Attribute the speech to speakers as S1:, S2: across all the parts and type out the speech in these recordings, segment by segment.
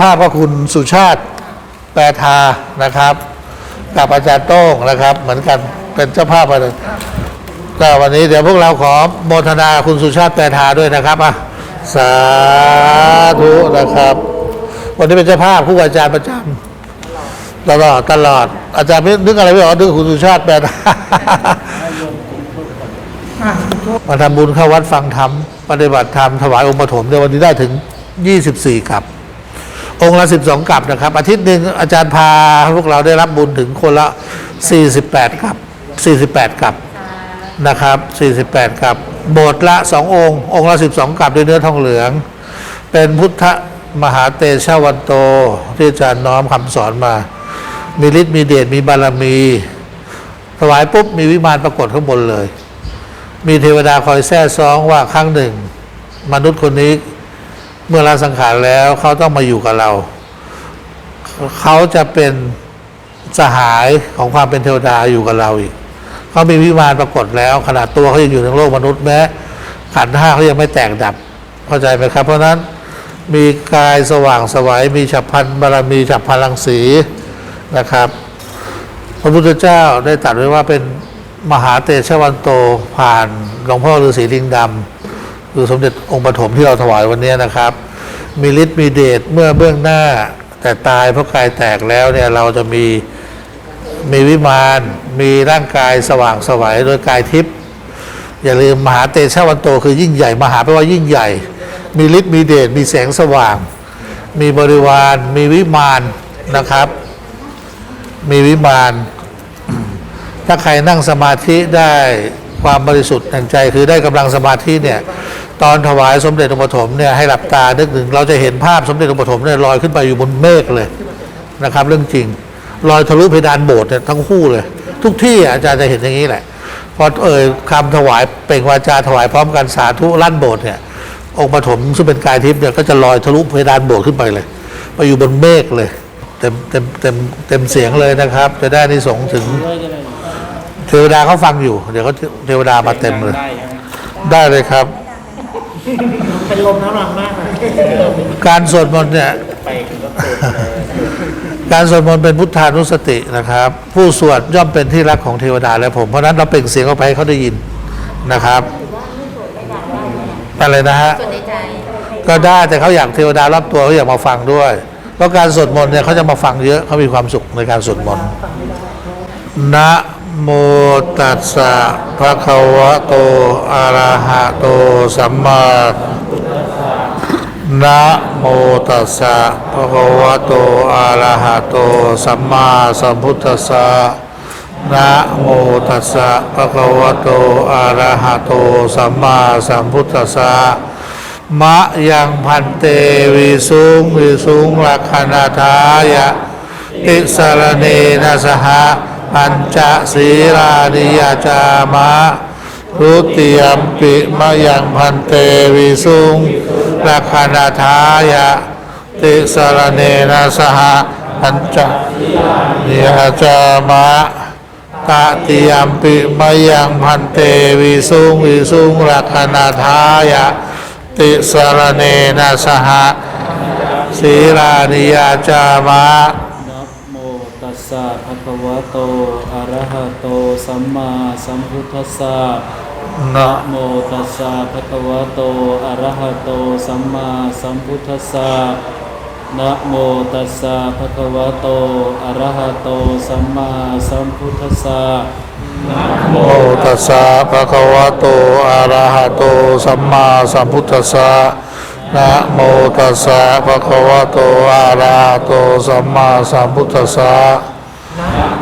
S1: ภาพก็คุณสุชาติแปรทานะครับ กับอาจารย์โต้งนะครับ เหมือนกันเป็นเจ้าภาพอะไรก็วันนี้เดี๋ยวพวกเราขอโมทนาคุณสุชาติแปรทาด้วยนะครับอะสาธุนะครับ วันนี้เป็นเจ้าภาพผู้อาจารย์ประจำตลอดตลอด อาจารย์ไม่นึกอะไรไม่ออกนึกคุณสุชาติแปรทามาทำบุญเข้าวัดฟังธรรมปฏิบัติธรรมถวายองค์ปฐมในวันนี้ได้ถึง 24กับ องค์ละ 12 กับนะครับ อาทิตย์หนึ่งอาจารย์พาพวกเราได้รับบุญถึงคนละ 48 กับ 48 กับนะครับ 48 กับ โบสถ์ละ 2 องค์ องค์ละ 12 กับด้วยเนื้อทองเหลือง เป็นพุทธมหาเตชะวันโต ที่อาจารย์น้อมคำสอนมา มีฤทธิ์มีเดชมีบารมี ถวายปุ๊บ มีวิมานปรากฏข้างบนเลย มีเทวดาคอยแท้ซ้องว่าครั้งหนึ่ง มนุษย์คนนี้ เมื่อลาสังขารแล้วเขาต้องมาอยู่กับเรา เขาจะเป็นสหายของความเป็นเทวดาอยู่กับเราอีก เขามีวิมานปรากฏแล้ว ขนาดตัวเขายังอยู่ในโลกมนุษย์แม้ขันห้าเขายังไม่แตกดับ เข้าใจไหมครับ เพราะนั้นมีกายสว่างสวัยมีฉับพลันบารมีฉับพลังสีนะครับ พระพุทธเจ้าได้ตรัสไว้ว่าเป็นมหาเตชะวันโตผ่านหลวงพ่อฤาษีลิงดำ คือสมเด็จองค์ปฐมที่เราถวายวันนี้นะครับ มีฤทธิ์มีเดชเมื่อเบื้องหน้า แต่ตายเพราะกายแตกแล้วเนี่ยเราจะมีมีวิมานมีร่างกายสว่างสวัยโดยกายทิพย์อย่าลืมมหาเตชะวันโตคือยิ่งใหญ่มหาแปลว่ายิ่งใหญ่ มีฤทธิ์มีเดชมีแสงสว่าง มีบริวาร มีวิมานนะครับ มีวิมานถ้าใครนั่งสมาธิได้ความบริสุทธิ์แห่งใจคือได้กำลังสมาธิเนี่ย ตอนถวายสมเด็จองค์ปฐมเนี่ยให้หลับตานึกถึงเราจะเห็นภาพสมเด็จองค์ปฐมเนี่ยลอยขึ้นไปอยู่บนเมฆเลยนะครับ เรื่องจริงลอยทะลุเพดานโบสถ์เนี่ยทั้งคู่เลย ทุกที่อาจารย์จะเห็นอย่างนี้แหละพอเอ่ยคำถวายเป่งวาจาถวายพร้อมกันสาธุลั่นโบสถ์เนี่ยองค์ปฐมซึ่งเป็นกายทิพย์เนี่ยก็จะลอยทะลุเพดานโบสถ์ขึ้นไปเลย ไปอยู่บนเมฆเลยเต็มเต็มเต็มเต็มเสียงเลยนะครับ จะได้ในสงส์ถึง เทวดาเขาฟังอยู่ เดี๋ยวเขาเทวดามาเต็มเลย
S2: ได้
S1: เลยครับ
S2: เป็นลมน้ำหนักมากเลย
S1: การสวดมนต์เนี่ย
S2: ไปถึงก็เตะเลย
S1: การสวดมนต์เป็นพุทธานุสตินะครับ ผู้สวดย่อมเป็นที่รักของเทวดาและผม เพราะฉะนั้นเราเปล่งเสียงออกไปให้เขาได้ยินนะครับอะไรนะฮะ
S3: ส่วนในใจ
S1: ก็ได้แต่เขาอยากเทวดารอบตัวเขาอยากมาฟังด้วยเพราะการสวดมนต์เนี่ยเขาจะมาฟังเยอะเขามีความสุขในการสวดมนต์นะ โมตัสสะภะคะวะโต อะระหะโต สัมมานะโมตัสสะภะคะวะโต อะระหะโต สัมมาสัมพุทธัสสะนะโมตัสสะภะคะวะโต อะระหะโต สัมมาสัมพุทธัสสะมะยังพันเตวิสุงวิสุงลักขณาทายะติสรเนนะสหะ ปัญจศีรานิยจามะทุติยมปิมะยังพันเตวิสุงลักขณาทายะ ติสรเนนะสหะปัญจนิยจามะตติยมปิมะยังพันเตวิสุงวิสุงลักขณาทายะ ติสรเนนะสหะศีรานิยาจามะ
S2: นะโมตัสสะ คะวะโต อะระหะโต สัมมาสัมพุทธัสสะนะโมตัสสะภะคะวะโต อะระหะโต สัมมาสัมพุทธัสสะนะโมตัสสะภะคะวะโต อะระหะโต สัมมาสัมพุทธัสสะ
S1: โมตัสสะภะคะวะโต อะระหะโต สัมมาสัมพุทธัสสะนะโมตัสสะภะคะวะโต อะระหะโต สัมมาสัมพุทธัสสะ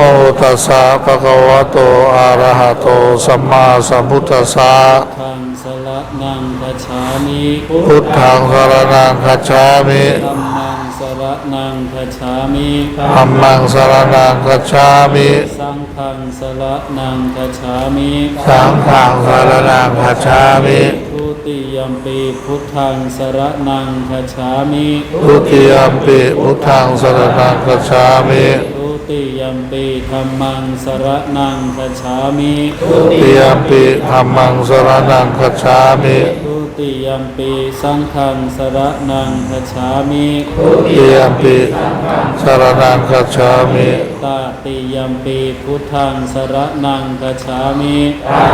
S1: โมตัสสะภะคะวะโตอะระหะโตสัมมาสัมพุทธัสสะ
S2: ทางสละนังกัจฉามิ
S1: พุทธังสรณังคัจฉามิ
S2: ธัมมังสระนังกัจฉามิ
S1: ธัมมังสรณังคัจฉามิ
S2: สังฆังสระนังกัจฉามิ
S1: สังฆังสารนังคัจฉามิ
S2: ทุติยมปีพุทธังสระนังกัจฉามิ
S1: ทุติยมปิพุทธังสารนังคัจฉามิ
S2: ทุ ติยมปีธรรมังสระนังกัจฉามิ
S1: ทุติยมปิธรรมังสารนังคัจฉามิ
S2: ทุตติยัมปีสังฆังสระนังคัจฉามิ
S1: เตียมปิสารนังคัจฉามิ
S2: ตาติยัมปีพุทธังสระนังคัจฉามิ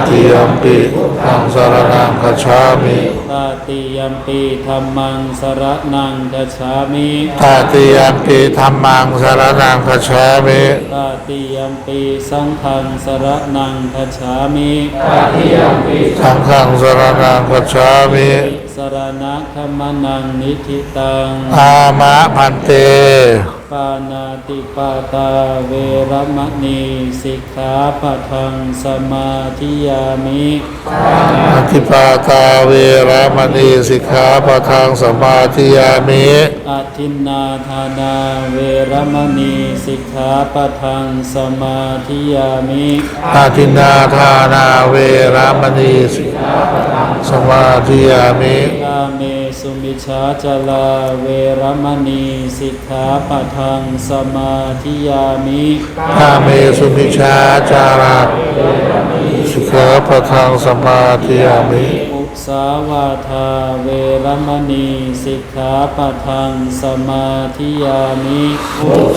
S1: เตียมปิทังสารนังคัจฉามิ
S2: ตาติยัมปีธรรมังสระนังคัจฉามิ
S1: ตาติยมปิธรรมังสารนังคัจฉามิ
S2: ตาติยัมปีสังฆังสระนังคัจฉามิ
S1: สังฆังสารนังคัจฉามิ
S2: สรณะขมนังนิธิตัง
S1: อามะพันเต
S2: ปานาติปาตาเวรมณีสิกขาปะทังสมาธิยามิ
S1: อธิปาตาเวรมณีสิกขาปะทังสมาธิยามิ
S2: อาทินนาธานาเวรมณีสิกขาปะทังสมาธิยามิ
S1: อาทินนาทานาเวรมณีสิกขาปะทัง สมาธิยามิ
S2: กาเมสุมิชาจลาเวรมณีสิกขาปะทังสมาธิยามิ
S1: ข้าเมสุมิชาจาราสิกขาปะทังสมาธิยามิ
S2: อุ สาวาทาเวรมณีสิกขาปะทังสมาธิยามิ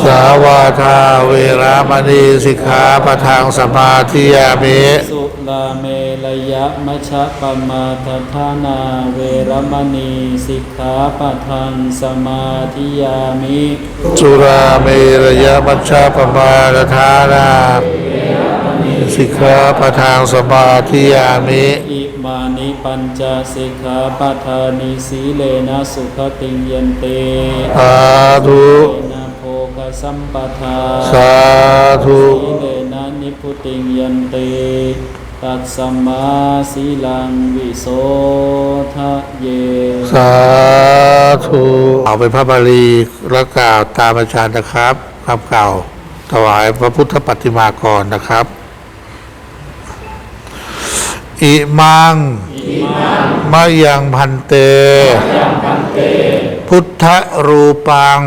S1: สาวาทาเวรามณีสิกขาปะทังสมาธิยามิ
S2: สุลาเมรยะมชะปมาทธานาเวรมณีสิกขาปะทังสมาธิยามิ
S1: สุราเมรยมัชฌาปมาทานาสิกขาปะทังสมาธิยามิ
S2: อิมานิ ปัญจสิกขาปะทานิสีเลนะสุขติงยันเต
S1: สาธุ
S2: เตนะโภคสัมปทา
S1: สาธุ
S2: สีเลนะนิพุติงยันเตตัสสมมาสีลังวิโสทะเย
S1: สาธุเอาเป็นพระบาลีแล้วกล่าวตามอาจารย์นะครับคำกล่าวถวายพระพุทธปฏิมากรนะครับ อิมังมะยังพันเต พุทธรูปัง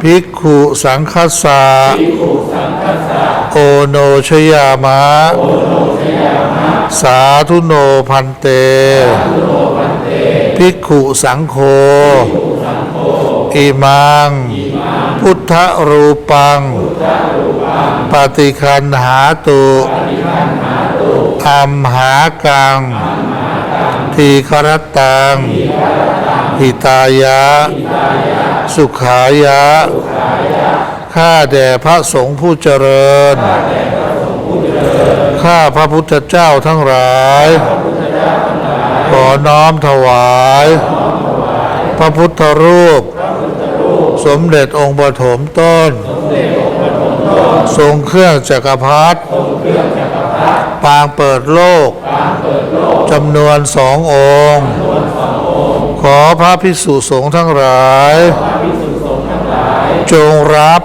S1: ภิกขุสังคสาโอโนชยามะ สาธุโนพันเต ภิกขุสังโฆอิมัง พุทธรูปัง ปฏิคันหาตุ อัมหากัง ทีครตังหิตายะ สุขายะ ข้าแด่พระสงฆ์ผู้เจริญ ข้าพระพุทธเจ้าทั้งหลาย ขอน้อมถวาย พระพุทธรูป สมเด็จองค์ปฐมต้น ทรงเครื่องจักรพรรดิ ปางเปิดโลกจำนวนสององค์ ขอพระภิกษุสงฆ์ทั้งหลาย จงรับ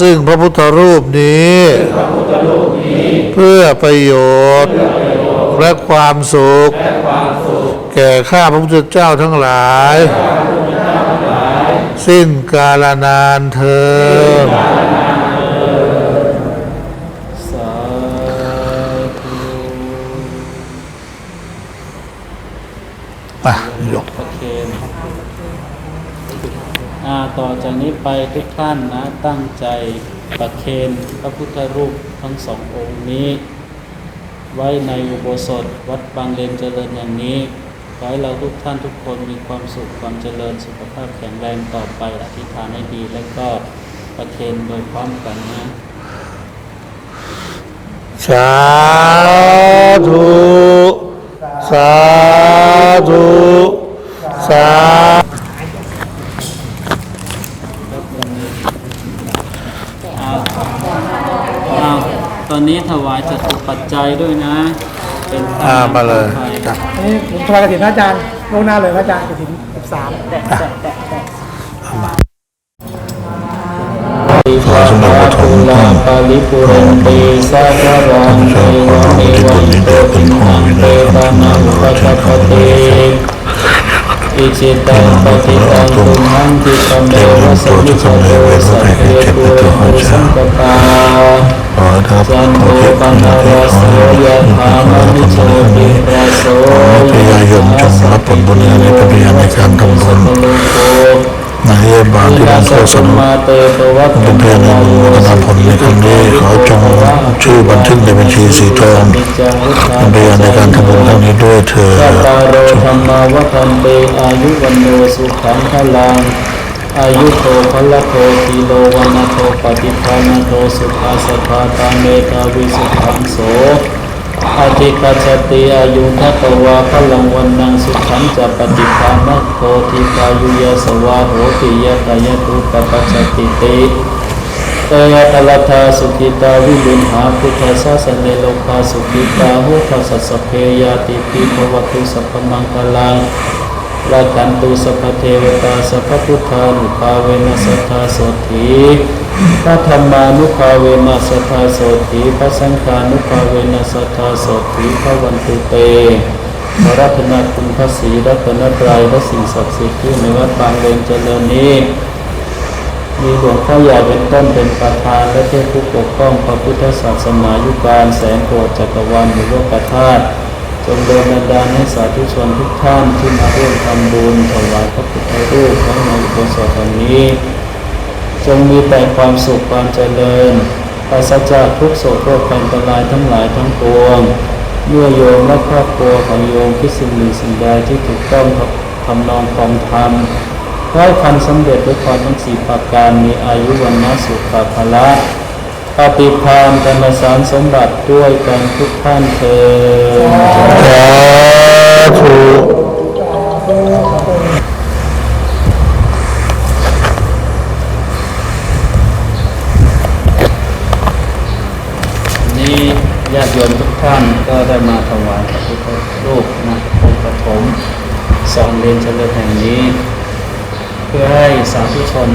S1: ซึ่งพระพุทธรูปนี้ เพื่อประโยชน์และความสุข แก่ข้าพระพุทธเจ้าทั้งหลาย สิ้นกาลนานเธอญ
S2: สาธุ
S1: อะยก
S2: โอเคอ่าต่อ จากนี้ไปทุกท่านนะตั้งใจประเคนพระพุทธรูปทั้งสององค์นี้ ไว้ในอุโบสถวัดบางเลนเจริญอย่างนี้ขอให้เราทุกท่านทุกคนมีความสุขความเจริญสุขภาพแข็งแรงต่อไปอธิษฐานให้ดีและก็ประเคนโดยพร้อมกันนะ
S1: สาธุสาธุสา
S2: อ้าวอ้าวต อนนี้ถวายจตุปัจจัยด้วยนะ เป็น
S1: อ่ามาเลย
S2: ไป
S1: จ้ะ
S3: อันนี้ผมถวายกฐินพระอาจารย์ลวงหน้าเลยพระอาจารย์กฐิน13แตะแตะแตะแตะ
S2: ขอสมปฐมลาปาลิปุเรนตีสาคารังเทวะเมวันโตปินังเปตานังปัจจปติ อิจิตังปฏิตังตุมังติตเมวะสมิจโตสัพเพปุเรนตุสังกปา
S1: ขอรับ
S2: จัน
S1: ข
S2: โท
S1: อเก็บ
S2: ป
S1: ข
S2: นา
S1: อ
S2: ราโสยะธามนิโชติราโส
S1: พยายมจงรับผลบุญในพระพยานในการทำบุญ
S2: โลโก
S1: นายบาลที่ได้โฆษณา
S2: เตโตวัต
S1: เป็นเพื่อนในบุญวัฒนผลในครั้งนี้ขอจงชื่อบันทึกในบัญชีสีทองเป็นพยานในการทำบุญครั้งนี้ด้วยเถิ
S2: สั
S1: ด
S2: ธรรมาวัฒนเตอายุวันโนสุขังพลังอายุโตพละโตทีโลวันโตปฏิภาณโตสุขาสภาตาเมตาวิสุขังโส อธิกัจจติอายุทัตวาพลังวันนังสุขังจะปฏิภาณโตทิกายุยสวาโหติยะตายตุปปัจจติติเตยตลทาสุขิตาวิลุณหาพุทธศาสนโลกาสุขิตาหุทัสสเพยาติปิภวตุสัพมังคลังราคันตุสัพเทวตาสัพพุทธานุภาเวนัสสทธาสถี พระธรรมานุภาเวนัสทาโสถีพระสังฆานุภาเวนัสทาโสถีพระวันตุเตพระรัตนคุณพระศรีรัตนตรัยและสิ่งศักดิ์สิทธิ์ที่ในวัดบางเลนเจริญนี้ มีหลวงพ่อใหญ่เป็นต้นเป็นประธานและเทพผู้ปกป้องพระพุทธศาสนายุการแสนโกรธจักรวาลหรือโลกธาตุจงโดนบันดาลให้สาธุชนทุกท่านที่มาร่วมทำบุญถวายพระพุทธรูปทั้งในอุโบสถแห่งนี้ จงมีแต่ความสุขความเจริญปราศจากทุกโศกโรคภัยอันตรายทั้งหลายทั้งปวง เมื่อโยมและครอบครัวของโยมคิดสิ่งหนึ่งสิ่งใดที่ถูกต้องทำนองครองธรรมขอให้พันสำเร็จด้วยความทั้งสี่ประการมีอายุวันนะสุขภาละปฏิภาณกรรมสารสมบัติด้วยกันทุกท่านเถิด
S1: สาธุ
S2: นี้ญาติโยมทุกท่านก็ได้มาถวายพระพุทธรูปนะองค์ปฐมสองเรียนเฉลิมแห่งนี้ เพื่อให้สาธุชน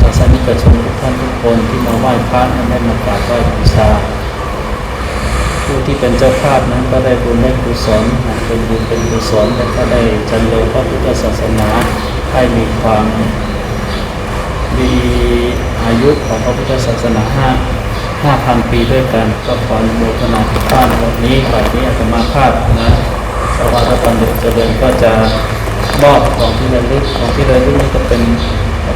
S2: ศาสนิกชนทุกท่านทุกคนที่มาไหว้พระนั้นได้มากราบไหว้บูชาผู้ที่เป็นเจ้าภาพนั้นก็ได้บุญได้กุศลเป็นบุญเป็นกุศลและก็ได้เจริญพระพุทธศาสนาให้มีความมีอายุของพระพุทธศาสนาห้าห้าพันปีด้วยกัน ก็ขออนุโมทนาทุกท่านวันนี้วันนี้อาตมาภาพนะสวัสดิ์ปันเดเจริญก็จะ มอบของที่ระลึกของที่ระลึกนี่ก็เป็น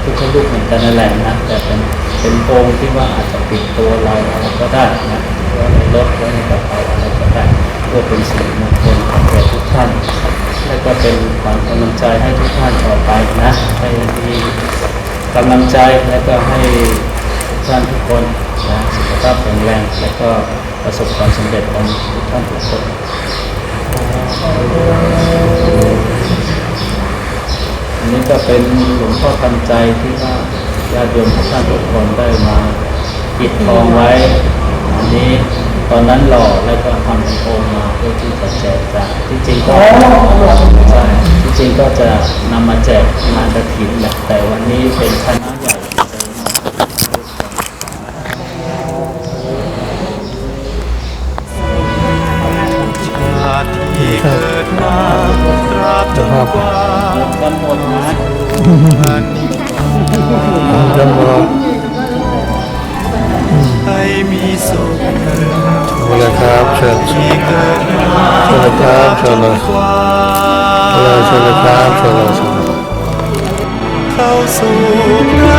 S2: พุทธรูปเหมือนกันนั่นแหละนะแต่เป็นเป็นองที่ว่าอาจจะปิดตัวเราอะไรก็ได้นะไว้ในรถไว้ในกระเป๋าอะไรก็ได้เพื่อเป็นสิริมงคลแก่ทุกท่านและก็เป็นขวัญกำลังใจให้ทุกท่านต่อไปนะให้มีกำลังใจและก็ให้ทุกท่านทุกคนนะสุขภาพแข็งแรงและก็ประสบความสำเร็จของทุกท่านทุกคน อันนี้ก็เป็นหลวงพ่อทันใจที่ว่าญาติโยมทุกท่านทุกคนได้มาปิดทองไว้ อันนี้ตอนนั้นหล่อแล้วก็ทำเป็นองมาเพื่อที่จะแจกจ่ายที่จริงก็ใช่ที่จริงก็จะนำมาแจกงานกระถิ่นแหละแต่วันนี้เป็นคณะใหญ่
S1: ครับเชิญเลย
S4: ก